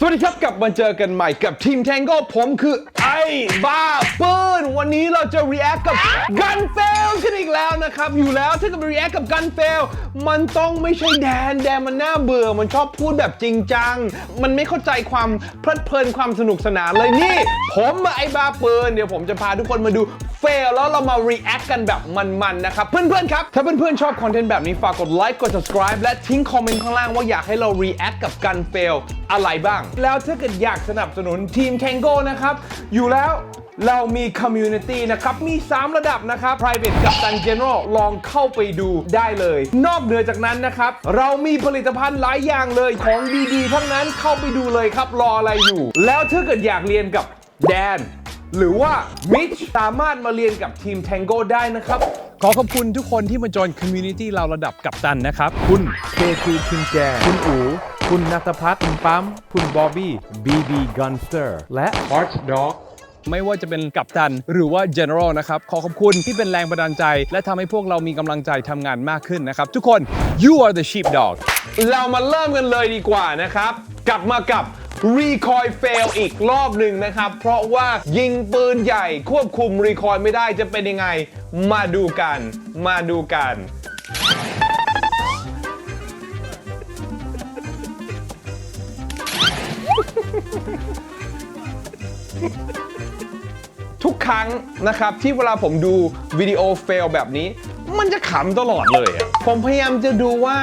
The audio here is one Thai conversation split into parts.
สวัสดีครับกลับมาเจอกันใหม่กับทีมแทงโก้ผมคือไอ้บ้าปืนวันนี้เราจะ react กับ Gun Fail กันอีกแล้วนะครับ อยู่แล้วถ้าเกิด react กับ Gun Fail มันต้องไม่ใช่แดน แดนมันน่าเบื่อมันชอบพูดแบบจริงจัง มันไม่เข้าใจความเพลิดเพลินความสนุกสนานเลยนี่ ผมไอ้บ้าปืนเดี๋ยวผมจะพาทุกคนมาดู fail แล้วเรามา react กันแบบมันๆนะครับ เพื่อนๆครับ ถ้าเพื่อนๆชอบคอนเทนต์แบบนี้ฝากกดไลค์กด subscribe และทิ้งคอมเมนต์ข้างล่างว่าอยากให้เรา react กับ Gun Fail อะไรบ้าง แล้วถ้าเกิดอยากสนับสนุนทีม Tango นะครับ อยู่แล้วเรามี community นะครับ มี 3 ระดับนะครับ private กับตัน general ลองเข้าไปดูได้เลย นอกเหนือจากนั้นนะครับ เรามีผลิตภัณฑ์หลายอย่างเลยของดีๆ ทั้งนั้นเข้าไปดูเลยครับ รออะไรอยู่ แล้วถ้าเกิดอยากเรียนกับแดน หรือว่ามิชสามารถมาเรียนกับทีม Tango ได้นะครับ ขอขอบคุณทุกคนที่มาจอยคอมมูนิตี้เราระดับกับตันนะครับ คุณเคทูคุณแจ คุณอู คุณนัทพัฒน์คุณปั๊ม คุณบอบบี้บีบีกันสเตอร์และ Arch Dog ไม่ว่าจะเป็นกัปตันหรือว่า General นะครับ ขอขอบคุณที่เป็นแรงบันดาลใจ และทำให้พวกเรามีกำลังใจทำงานมากขึ้นนะครับ ทุกคน you are the sheepdog เรามาเริ่มกันเลยดีกว่านะครับ กลับมากับ Recoil Fail อีกรอบหนึ่งนะครับ เพราะว่ายิงปืนใหญ่ควบคุม Recoil ไม่ได้จะเป็นยังไง มาดูกัน มาดูกันทุกครั้งนะครับที่เวลาผมดูวิดีโอเฟลแบบนี้ มันจะขำตลอดเลย ผมพยายามจะดูว่า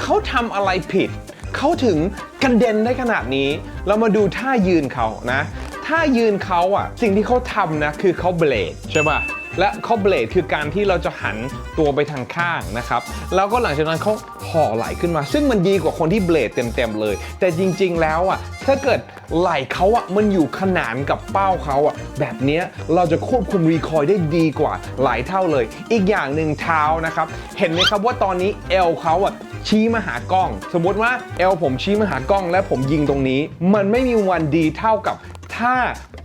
เขาทำอะไรผิด เขาถึง กระเด็นได้ขนาดนี้ เรามาดูท่ายืนเขานะ ท่ายืนเขาอะสิ่งที่เขาทำนะ คือเขาเบรกใช่ป่ะ และเขาเบลดคือการที่เราจะหันตัวไปทางข้างนะครับ แล้วก็หลังจากนั้นเขาห่อไหลขึ้นมา ซึ่งมันดีกว่าคนที่เบลดเต็มๆเลย แต่จริงๆแล้วอะถ้าเกิดไหลเขาอะมันอยู่ขนานกับเป้าเขาอะแบบนี้เราจะควบคุมรีคอยล์ได้ดีกว่าหลายเท่าเลย อีกอย่างหนึ่งเท้านะครับ เห็นไหมครับว่าตอนนี้เอลเขาอะชี้มาหากล้อง สมมติว่าเอลผมชี้มาหากล้อง และผมยิงตรงนี้ มันไม่มีวันดีเท่ากับ ถ้า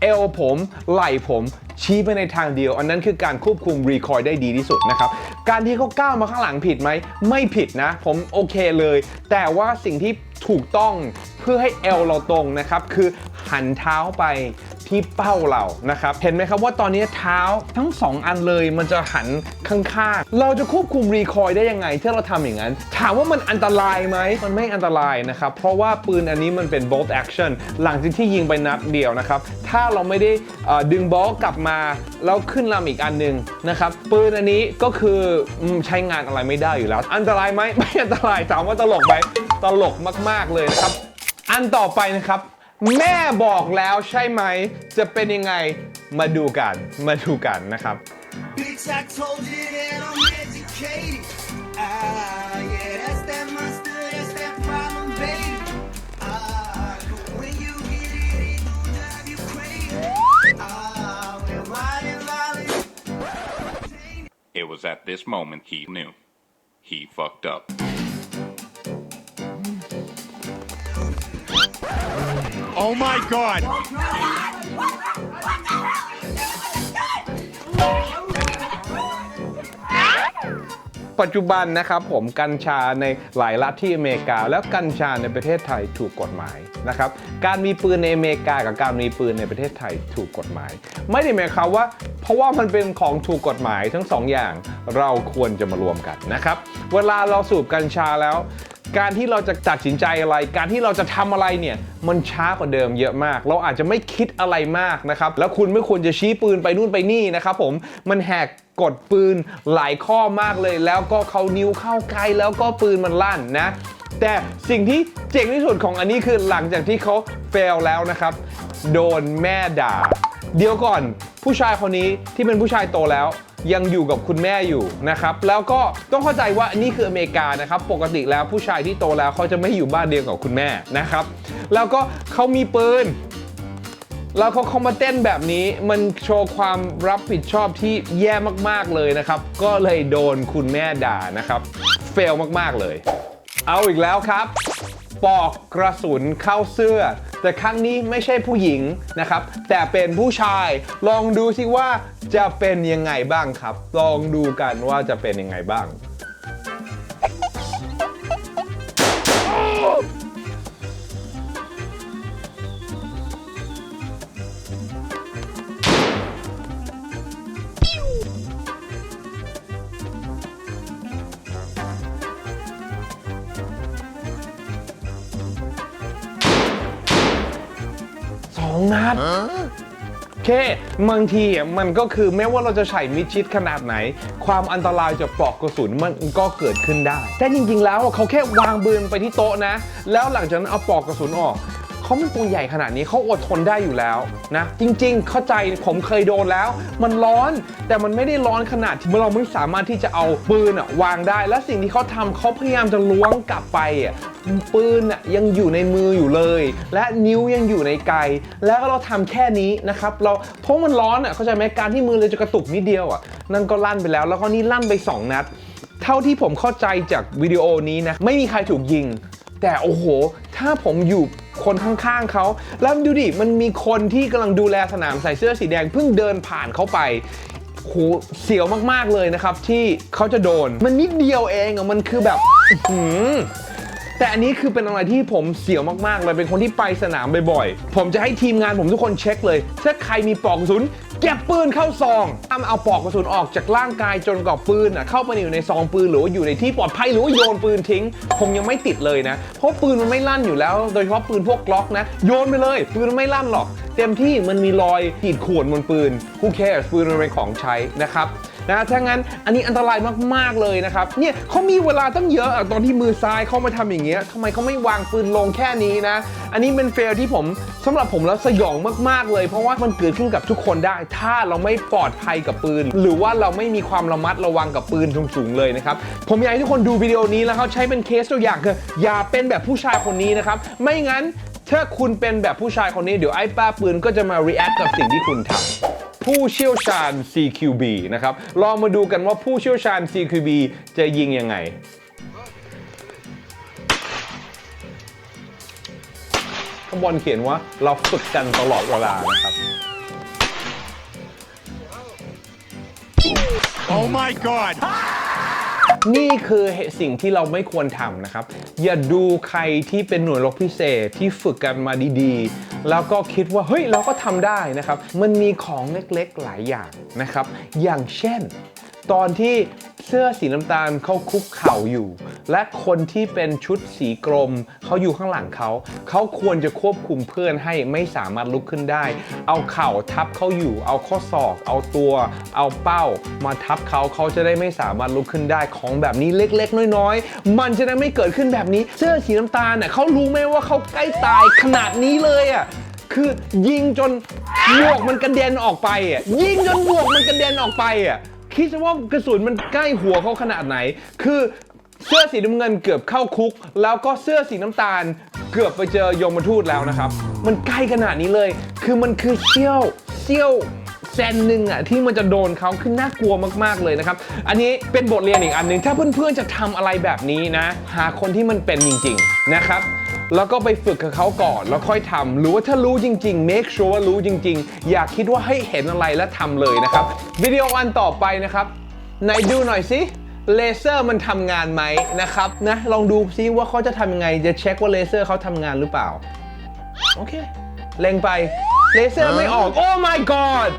เอลผมไหล่ผมชี้ไปในทางเดียว อันนั้นคือการควบคุมรีคอยล์ได้ดีที่สุดนะครับ การที่เขาก้าวมาข้างหลังผิดไหม ไม่ผิดนะ ผมโอเคเลย แต่ว่าสิ่งที่ถูกต้องเพื่อให้เอลเราตรงนะครับ คือหันเท้าไป ที่เป้าเรานะครับ เห็นไหมครับว่าตอนนี้เท้าทั้ง 2 อันเลยมันจะหันข้างๆ เราจะควบคุมรีคอยล์ได้ยังไงถ้าเราทำอย่างนั้น ถามว่ามันอันตรายไหมมันไม่อันตรายนะครับ เพราะว่าปืนอันนี้มันเป็น bolt action หลังจากที่ยิงไปนัดเดียวนะครับ ถ้าเราไม่ได้ดึงบอลกลับมา แล้วขึ้นลำอีกอันหนึ่งนะครับ ปืนอันนี้ก็คือใช้งานอะไรไม่ได้อยู่แล้ว อันตรายไหมไม่อันตรายถามว่าตลกไหมตลกมาก ๆเลยนะครับ อันต่อไปนะครับ แม่บอกแล้วใช่ไหม จะเป็นยังไงมาดูกัน มาดูกันนะครับ Bitch, I told you that I'm educated. Ah, yeah, that's that monster, that's that problem, baby. Ah, when you get it, it gon' drive you crazy. Ah, when riding lolly. It was at this moment he knew. He fucked up. Oh my god! ปัจจุบันนะครับผมกัญชาในหลายรัฐที่อเมริกา แล้วกัญชาในประเทศไทยถูกกฎหมายนะครับการมีปืนในอเมริกากับการมีปืนในประเทศไทยถูกกฎหมาย ไม่ได้หมายความว่า เพราะว่ามันเป็นของถูกกฎหมายทั้งสองอย่างเราควรจะมารวมกันนะครับเวลาเราสูบกัญชาแล้ว การที่เราจะตัดสินใจอะไร การที่เราจะทำอะไรเนี่ย มันช้ากว่าเดิมเยอะมาก เราอาจจะไม่คิดอะไรมากนะครับ แล้วคุณไม่ควรจะชี้ปืนไปนู่นไปนี่นะครับผม มันแหกกฎปืนหลายข้อมากเลย แล้วก็เขานิ้วเข้าไกลแล้วก็ปืนมันลั่นนะ แต่สิ่งที่เจ๋งที่สุดของอันนี้คือหลังจากที่เขาเฟลแล้วนะครับ โดนแม่ด่า เดี๋ยวก่อนผู้ชายคนนี้ที่เป็นผู้ชายโตแล้ว ยังอยู่กับคุณแม่อยู่นะครับ แล้วก็ต้องเข้าใจว่านี่คืออเมริกานะครับ ปกติแล้วผู้ชายที่โตแล้วเขาจะไม่อยู่บ้านเดียวกับคุณแม่นะครับ แล้วก็เขามีปืนแล้วเขาเขามาเต้นแบบนี้มันโชว์ความรับผิดชอบที่แย่มากๆเลยนะครับ ก็เลยโดนคุณแม่ด่านะครับ เฟลมากๆเลย เอาอีกแล้วครับ ปอกกระสุนเข้าเสื้อ แต่ครั้งนี้ไม่ใช่ผู้หญิงนะครับ แต่เป็นผู้ชาย ลองดูสิว่าจะเป็นยังไงบ้างครับ ลองดูกันว่าจะเป็นยังไงบ้าง 2นัดโอเคบางทีอะมันก็คือแม้ว่าเราจะใส่มิดชิดขนาดไหน ความอันตรายจากปลอกกระสุนมันก็เกิดขึ้นได้ แต่จริงๆแล้วอะเขาแค่วางปืนไปที่โต๊ะนะ แล้วหลังจากนั้นเอาปลอกกระสุนออก เขาเป็นตัวใหญ่ขนาดนี้เขาอดทนได้อยู่แล้วนะ จริง ๆ เข้าใจผมเคยโดนแล้ว มันร้อนแต่มันไม่ได้ร้อนขนาดที่เราไม่สามารถที่จะเอาปืนอะวางได้ และสิ่งที่เขาทำเขาพยายามจะล้วงกลับไปอะปืนอะยังอยู่ในมืออยู่เลย และนิ้วยังอยู่ในไกแล้วเราทำแค่นี้นะครับเราเพราะมันร้อนอะเข้าใจไหมการที่มือเราจะกระตุกนิดเดียวอะนั่นก็ลั่นไปแล้ว แล้วก็นี่ลั่นไปสองนัด เท่าที่ผมเข้าใจจากวิดีโอนี้นะ ไม่มีใครถูกยิง แต่โอ้โห ถ้าผมอยู่ คนข้างๆเขาแล้วดูดิมันมีคนที่กำลังดูแลสนามใส่เสื้อสีแดงเพิ่งเดินผ่านเขาไปโหเสียวมากๆเลยนะครับ ที่เขาจะโดน มันนิดเดียวเองอะมันคือแบบหืแต่อันนี้คือเป็นอะไรที่ผมเสียวมากๆเลยเป็นคนที่ไปสนามบ่อยๆ ผมจะให้ทีมงานผมทุกคนเช็คเลย ถ้าใครมีปลอกกระสุน เก็บปืนเข้าซองห้าเอาปลอกกระสุนออกจากร่างกายจนกว่าปืนอะเข้าไปอยู่ในซองปืนหรือว่าอยู่ในที่ปลอดภัยหรือว่าโยนปืนทิ้ง ผมยังไม่ติดเลยนะ เพราะปืนมันไม่ลั่นอยู่แล้ว โดยเฉพาะปืนพวกกล็อกนะ โยนไปเลย ปืนมันไม่ลั่นหรอก เต็มที่มันมีรอยขีดข่วนบนปืน who cares ปืนมันเป็นของใช้นะครับ นะถ้างั้นอันนี้อันตรายมากๆเลยนะครับ เนี่ยเขามีเวลาตั้งเยอะอะตอนที่มือซ้ายเขามาทำอย่างเงี้ยทำไมเขาไม่วางปืนลงแค่นี้นะ อันนี้เป็นเฟลที่ผมสำหรับผมแล้วสยองมากๆเลย เพราะว่ามันเกิดขึ้นกับทุกคนได้ ถ้าเราไม่ปลอดภัยกับปืน หรือว่าเราไม่มีความระมัดระวังกับปืนสูงๆเลยนะครับ ผมอยากให้ทุกคนดูวิดีโอนี้แล้วเขาใช้เป็นเคสตัวอย่างคืออย่าเป็นแบบผู้ชายคนนี้นะครับ ไม่งั้นถ้าคุณเป็นแบบผู้ชายคนนี้เดี๋ยวไอ้ป้าปืนก็จะมา react กับสิ่งที่คุณทำ ผู้เชี่ยวชาญ CQB นะครับ ลองมาดูกันว่าผู้เชี่ยวชาญ CQB จะยิงยังไงข้างบนเขียนว่าเราฝึกกันตลอดเวลานะครับ Oh my God. นี่คือสิ่งที่เราไม่ควรทำนะครับ อย่าดูใครที่เป็นหน่วยรบพิเศษที่ฝึกกันมาดีๆ แล้วก็คิดว่าเฮ้ยเราก็ทำได้นะครับ มันมีของเล็กๆหลายอย่างนะครับ อย่างเช่น ตอนที่เสื้อสีน้ำตาลเขาคุกเข่าอยู่ และคนที่เป็นชุดสีกรมเขาอยู่ข้างหลังเขา เขาควรจะควบคุมเพื่อนให้ไม่สามารถลุกขึ้นได้ เอาเข่าทับเขาอยู่ เอาข้อศอก เอาตัว เอาเป้า มาทับเขาเขาจะได้ไม่สามารถลุกขึ้นได้ของแบบนี้เล็ก ๆ น้อย ๆ มันจะได้ไม่เกิดขึ้นแบบนี้ เสื้อสีน้ำตาลเนี่ยเขารู้ไหมว่าเขาใกล้ตายขนาดนี้เลยอะคือยิงจนหมวกมันกระเด็นออกไปอะยิงจนหมวกมันกระเด็นออกไปอะ คิดซะว่ากระสุนมันใกล้หัวเขาขนาดไหน คือเสื้อสีน้ำเงินเกือบเข้าคุก แล้วก็เสื้อสีน้ำตาล เกือบไปเจอยมทูตแล้วนะครับ มันใกล้ขนาดนี้เลย คือมันคือเซี่ยวเซี่ยวเซนหนึ่งอะที่มันจะโดนเขาคือน่ากลัวมากๆเลยนะครับ อันนี้เป็นบทเรียนอีกอันหนึ่งถ้าเพื่อนๆจะทำอะไรแบบนี้นะ หาคนที่มันเป็นจริง ๆ นะครับ แล้วก็ไปฝึกกับเขาก่อนแล้วค่อยทำหรือว่าถ้ารู้จริงๆ make sure ว่ารู้จริง ๆ อย่าคิดว่าให้เห็นอะไรแล้วทำเลยนะครับ วิดีโออันต่อไปนะครับไหนดูหน่อยสิเลเซอร์มันทำงานไหมนะครับนะลองดูซิว่าเขาจะทำยังไงจะเช็คว่าเลเซอร์เขาทำงานหรือเปล่า โอเคเล็งไปเลเซอร์ไม่ออกโอ้ my god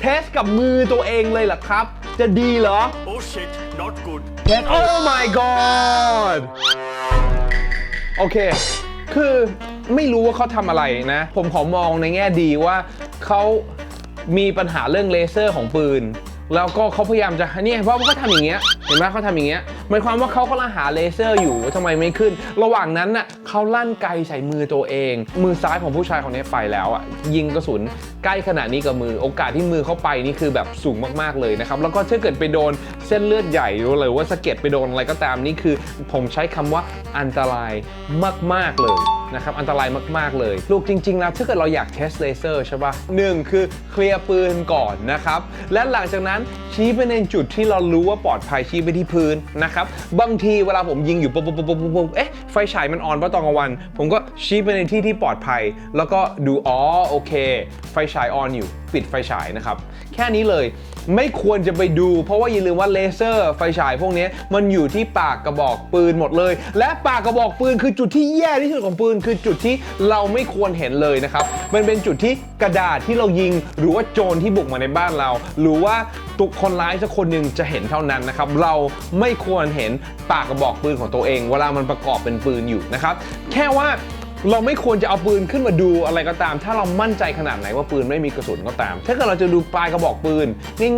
เทสกับมือตัวเองเลยเหรอครับ จะดีเหรอ Oh shit, not good. เทสโอ้ my god โอเค คือไม่รู้ว่าเขาทำอะไรนะ ผมขอมองในแง่ดีว่าเขามีปัญหาเรื่องเลเซอร์ของปืน แล้วก็เขาพยายามจะเนี่ยเพราะว่าเขาทำอย่างเงี้ยเห็นไหมเขาทำอย่างเงี้ย หมายความว่าเขากำลังหาเลเซอร์อยู่ว่าทำไมไม่ขึ้น ระหว่างนั้นน่ะเขาลั่นไกลใส่มือตัวเอง มือซ้ายของผู้ชายคนนี้ไปแล้วอะยิงกระสุนใกล้ขนาดนี้กับมือ โอกาสที่มือเขาไปนี่คือแบบสูงมากๆเลยนะครับแล้วก็ถ้าเกิดไปโดนเส้นเลือดใหญ่หรือว่าสะเก็ดไปโดนอะไรก็ตามนี่คือ ผมใช้คำว่าอันตรายมาก ๆ เลยนะครับอันตรายมาก ๆ เลย ลูกจริง ๆ แล้วถ้าเกิดเราอยากเทสเลเซอร์ใช่ป่ะหนึ่งคือเคลียร์ปืนก่อนนะครับ และหลังจากนั้นชี้ไปในจุดที่เรารู้ว่าปลอดภัยชี้ไปที่พื้นนะครับบางทีเวลาผมยิงอยู่ปุ๊บปุ๊บปุ๊บปุ๊บปุ๊บเอ๊ะไฟฉายมันออนเพราะตอนกลางวัน ผมก็ชี้ไปในที่ที่ปลอดภัย แล้วก็ดูอ๋อโอเค ไฟฉายออนอยู่ ปิดไฟฉายนะครับ แค่นี้เลย ไม่ควรจะไปดู เพราะว่าอย่าลืมว่าเลเซอร์ไฟฉายพวกนี้มันอยู่ที่ปากกระบอกปืนหมดเลย และปากกระบอกปืนคือจุดที่แย่ที่สุดของปืน คือจุดที่เราไม่ควรเห็นเลยนะครับมันเป็นจุดที่กระดาษที่เรายิง หรือว่าโจรที่บุกมาในบ้านเรา หรือว่าตุกคนร้ายสักคนหนึ่งจะเห็นเท่านั้นนะครับเราไม่ควรเห็นปากกระบอกปืนของตัวเอง เวลามันประกอบเป็นปืนอยู่นะครับแค่ว่า เราไม่ควรจะเอาปืนขึ้นมาดูอะไรก็ตาม ถ้าเรามั่นใจขนาดไหนว่าปืนไม่มีกระสุนก็ตาม ถ้าเกิดเราจะดูปลายกระบอกปืน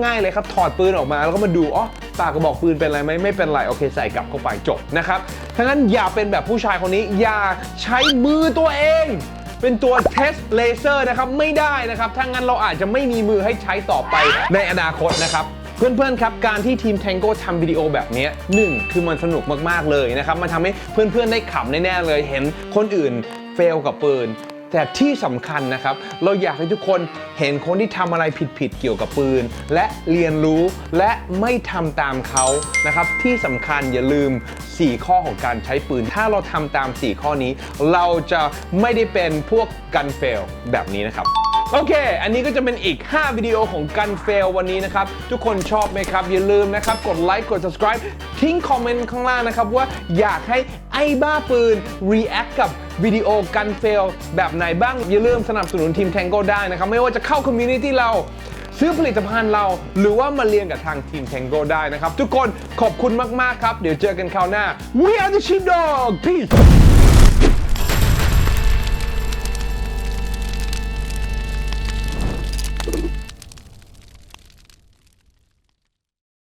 ง่ายๆเลยครับถอดปืนออกมาแล้วก็มาดูอ๋อปลายกระบอกปืนเป็นอะไรไหมไม่เป็นไรโอเคใส่กลับเข้าไปจบนะครับทั้งนั้นอย่าเป็นแบบผู้ชายคนนี้ อย่าใช้มือตัวเอง เป็นตัวเทสเลเซอร์นะครับไม่ได้นะครับถ้างั้นเราอาจจะไม่มีมือให้ใช้ต่อไปในอนาคตนะครับ เพื่อนๆครับการที่ทีม Tango ทำวิดีโอแบบนี้หนึ่งคือมันสนุกมากๆเลยนะครับมันทำให้เพื่อนๆได้ขำแน่ๆเลย เห็นคนอื่นเฟลกับปืนแต่ที่สำคัญนะครับ เราอยากให้ทุกคนเห็นคนที่ทำอะไรผิดๆเกี่ยวกับปืน และเรียนรู้และไม่ทำตามเขานะครับ ที่สำคัญอย่าลืม 4 ข้อของการใช้ปืน ถ้าเราทำตาม 4 ข้อนี้ เราจะไม่ได้เป็นพวกกันเฟลแบบนี้นะครับ โอเค อันนี้ก็จะเป็นอีก 5 วิดีโอของกันเฟลวันนี้นะครับ ทุกคนชอบไหมครับ อย่าลืมนะครับ กดไลค์กด subscribe ทิ้งคอมเมนต์ข้างล่างนะครับ ว่าอยากให้ไอ้บ้าปืน react กับวิดีโอกันเฟลแบบไหนบ้าง อย่าลืมสนับสนุนทีม Tango ได้นะครับ ไม่ว่าจะเข้าคอมมูนิตี้เราซื้อผลิตภัณฑ์เรา หรือว่ามาเรียนกับทางทีม Tango ได้นะครับ ทุกคนขอบคุณมาก ๆ ครับ เดี๋ยวเจอกันคราวหน้า We are the Sheepdog Peace